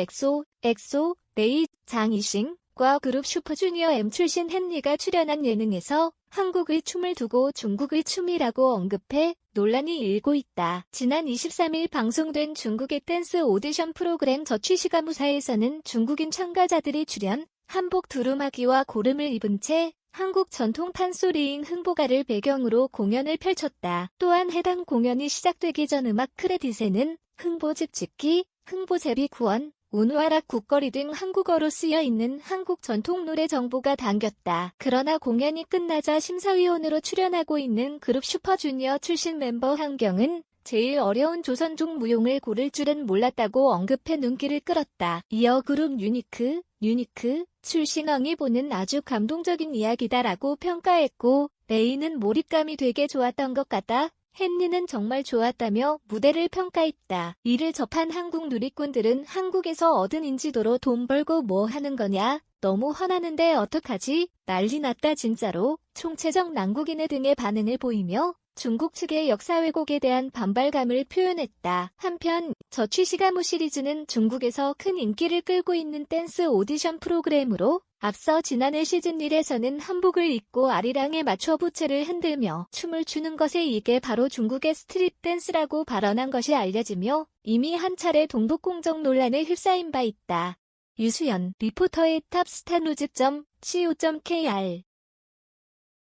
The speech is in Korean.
엑소, 엑소, 레이, 장이싱과 그룹 슈퍼주니어 M 출신 헨리가 출연한 예능에서 한국의 춤을 두고 중국의 춤이라고 언급해 논란이 일고 있다. 지난 23일 방송된 중국의 댄스 오디션 프로그램 저취시가 무사에서는 중국인 참가자들이 출연, 한복 두루마기와 고름을 입은 채 한국 전통 판소리인 흥보가를 배경으로 공연을 펼쳤다. 또한 해당 공연이 시작되기 전 음악 크레딧에는 흥보집 짓기, 흥보제비 구원, 운우아락 국거리 등 한국어로 쓰여 있는 한국 전통 노래 정보가 담겼다. 그러나 공연이 끝나자 심사위원으로 출연하고 있는 그룹 슈퍼주니어 출신 멤버 한경은 제일 어려운 조선족 무용을 고를 줄은 몰랐다고 언급해 눈길을 끌었다. 이어 그룹 유니크, 유니크, 출신왕이 보는 아주 감동적인 이야기다라고 평가했고, 레이는 몰입감이 되게 좋았던 것 같다. 헨리는 정말 좋았다며 무대를 평가했다. 이를 접한 한국 누리꾼들은 한국에서 얻은 인지도로 돈 벌고 뭐 하는 거냐? 너무 화나는데 어떡하지? 난리 났다 진짜로. 총체적 난국이네 등의 반응을 보이며 중국 측의 역사 왜곡에 대한 반발감을 표현했다. 한편 저취시가무 시리즈는 중국에서 큰 인기를 끌고 있는 댄스 오디션 프로그램으로 앞서 지난해 시즌 1에서는 한복을 입고 아리랑에 맞춰 부채를 흔들며 춤을 추는 것에 이게 바로 중국의 스트릿 댄스라고 발언한 것이 알려지며 이미 한 차례 동북공정 논란에 휩싸인 바 있다. 유수연 리포터의 탑스타뉴즈.co.kr